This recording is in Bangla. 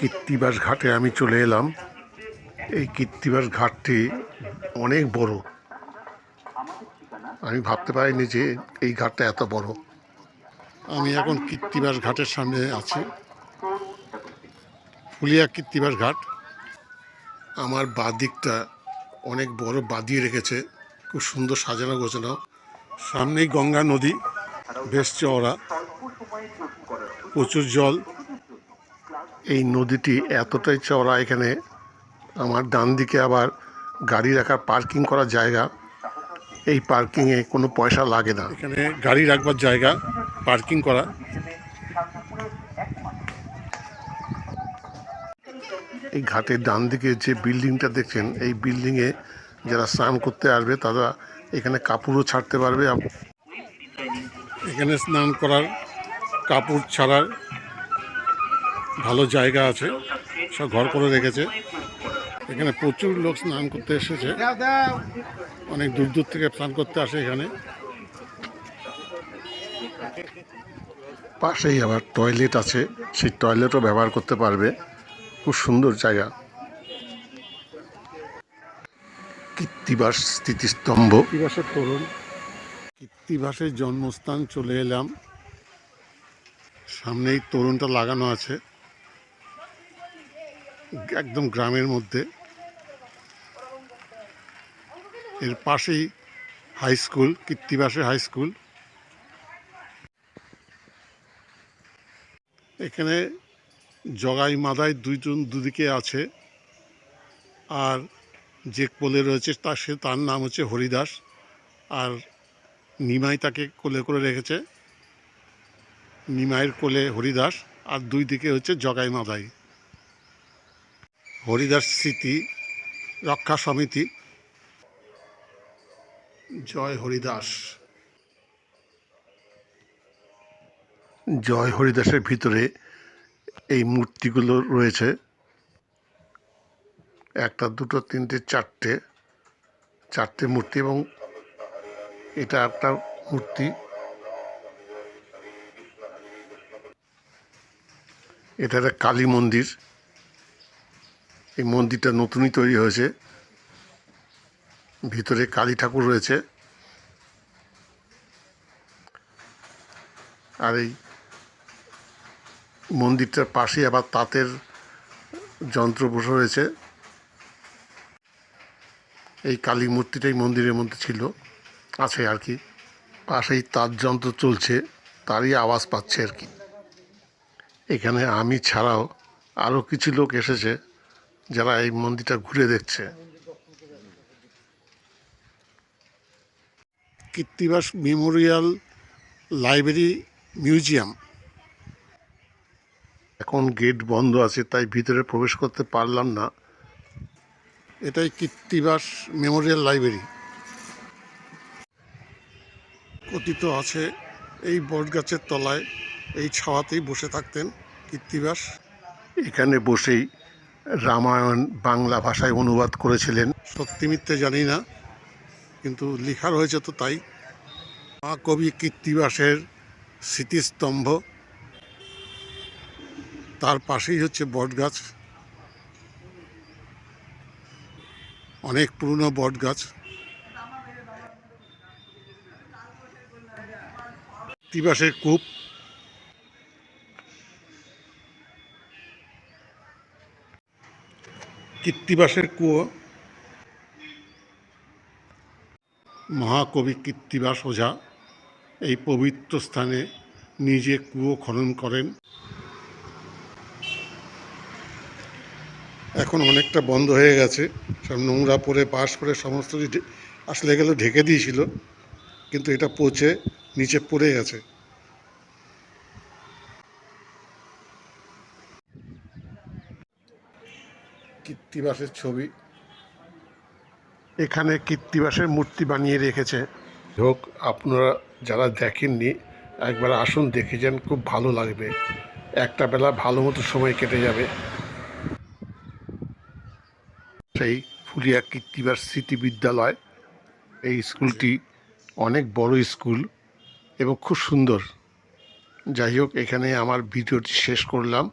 কৃত্তিবাস ঘাটে আমি চলে এলাম। এই কীর্তিবাস ঘাটটি অনেক বড়। আমি ভাবতে পারিনি যে এই ঘাটটা এত বড়। আমি এখন কীর্তিবাস ঘাটের সামনে আছি। ফুলিয়া কীর্তিবাস ঘাট। আমার বাদিকটা অনেক বড় বাদিয়ে রেখেছে। খুব সুন্দর সাজানো গোছানো। সামনেই গঙ্গা নদী, বেশ চওড়া। প্রচুর জল। এই নদীটি এতটাই চওড়া এখানে আমার ডান দিকে আবার গাড়ি রাখার পার্কিং করার জায়গা। এই পার্কিংয়ে কোনো পয়সা লাগে না। এখানে গাড়ি রাখবার জায়গা পার্কিং করা। এই ঘাটের ডান দিকে যে বিল্ডিংটা দেখছেন এই বিল্ডিংয়ে যারা স্নান করতে আসবে তারা এখানে কাপড়ও ছাড়তে পারবে। এখানে স্নান করার কাপড় ছাড়ার ভালো জায়গা আছে সব ঘর করে রেখেছে। এখানে প্রচুর লোক স্নান করতে এসেছে। অনেক দূর দূর থেকে স্নান করতে আসে এখানে। পাশেই আবার টয়লেট আছে সেই টয়লেটও ব্যবহার করতে পারবে। খুব সুন্দর জায়গা। কৃত্তিবাস স্মৃতিস্তম্ভ। কৃত্তিবাসের তরুণ। কৃত্তিবাসের জন্মস্থান চলে এলাম। সামনেই তরুণটা লাগানো আছে। একদম গ্রামের মধ্যে। এর পাশেই হাই স্কুল কৃত্তিবাসে হাই স্কুল এখানে জগাই মাদাই দুইজন দুদিকে আছে। আর যে কোলে রয়েছে তার সে, তার নাম হচ্ছে হরিদাস। আর নিমাই তাকে কোলে করে রেখেছে। নিমাইয়ের কোলে হরিদাস। আর দুই দিকে হচ্ছে জগাই মাদাই। হরিদাস স্মৃতি রক্ষা সমিতি। জয় হরিদাস। জয় হরিদাসের ভিতরে এই মূর্তিগুলো রয়েছে। একটা, দুটো, তিনটে, চারটে চারটে মূর্তি এবং এটা একটা মূর্তি। এটা একটা কালী মন্দির। এই মন্দিরটা নতুনই তৈরি হয়েছে। ভিতরে কালী ঠাকুর রয়েছে। আর এই মন্দিরটার পাশে আবার তাঁতের যন্ত্র বসে রয়েছে। এই কালী মূর্তিটাই মন্দিরের মধ্যে ছিল। আছে আর কি। পাশেই তাঁত যন্ত্র চলছে, তারই আওয়াজ পাচ্ছে আর কি। এখানে আমি ছাড়াও আরও কিছু লোক এসেছে। যারা এই মন্দিরটা ঘুরে দেখছে। Krittibas memorial library museum. এখন গেট বন্ধ আছে, তাই ভিতরে প্রবেশ করতে পারলাম না। এটাই কৃত্তিবাস মেমোরিয়াল লাইব্রেরি। কথিত আছে, এই বটগাছের তলায় এই ছাওয়াতেই বসে থাকতেন কৃত্তিবাস এখানে বসেই রামায়ণ বাংলা ভাষায় অনুবাদ করেছিলেন। সত্যি মিথ্যে জানি না, কিন্তু লেখা রয়েছে তো তাই। মহাকবি কীর্তিবাসের স্মৃতিস্তম্ভ, তার পাশেই হচ্ছে বটগাছ। অনেক পুরনো বটগাছ। কীর্তিবাসের কূপ কৃত্তিবাসের কুয়ো। মহাকবি কৃত্তিবাস ওঝা এই পবিত্র স্থানে নিজে কুয়ো খনন করেন। এখন অনেকটা বন্ধ হয়ে গেছে। সব নোংরা পরে পাশ করে সমস্ত আসলে গেলে ঢেকে দিয়েছিল, কিন্তু এটা পচে নিচে পড়ে গেছে। কৃত্তিবাসের ছবি। এখানে কৃত্তিবাসের মূর্তি বানিয়ে রেখেছে। হোক আপনারা যারা দেখেননি একবার আসুন দেখে যান খুব ভালো লাগবে। একটা বেলা ভালো মতো সময় কেটে যাবে। সেই ফুলিয়া কৃত্তিবাস স্মৃতি বিদ্যালয় এই স্কুলটি অনেক বড় স্কুল এবং খুব সুন্দর। যাই হোক এখানে আমার ভিডিওটি শেষ করলাম।